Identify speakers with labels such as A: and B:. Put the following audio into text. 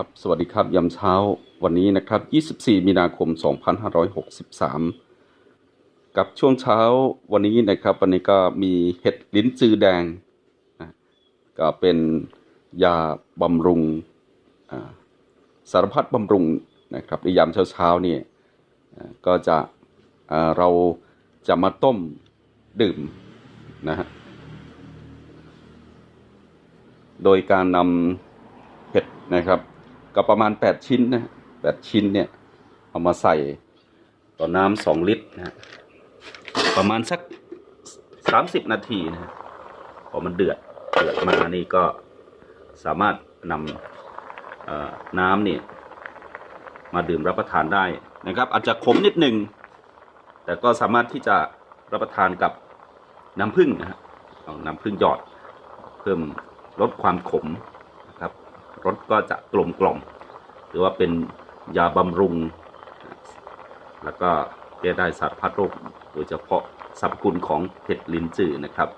A: ครับสวัสดีครับยามเช้าวันนี้นะครับ 24 มีนาคม 2563 กับช่วงเช้าวันนี้นะครับ วันนี้ก็มีเห็ดลิ้นจือแดงนะก็เป็นยาบำรุงสารพัดบำรุงนะครับในยามเช้าๆเนี่ยอ่ก็จะเราจะมาต้มดื่มนะฮะโดยการนำเห็ดนะครับ ก็ประมาณ 8 ชิ้นนะ8ชิ้นเนี่ยเอามาใส่ต่อน้ำสองลิตรนะประมาณสัก 30 นาทีนะพอมันเดือดเดือดมานี่ก็สามารถนำน้ำนี่มาดื่มรับประทานได้นะครับ อาจจะขมนิดหนึ่งแต่ก็สามารถที่จะรับประทานกับน้ำผึ้งนะฮะเอาน้ำผึ้งหยอดเพิ่มลดความขม รสก็จะกลมกล่อมหรือว่าเป็นยาบำรุง แล้วก็แก้ได้สารพัดโรคโดยเฉพาะสรรพคุณของเห็ดลิ้นจือนะครับ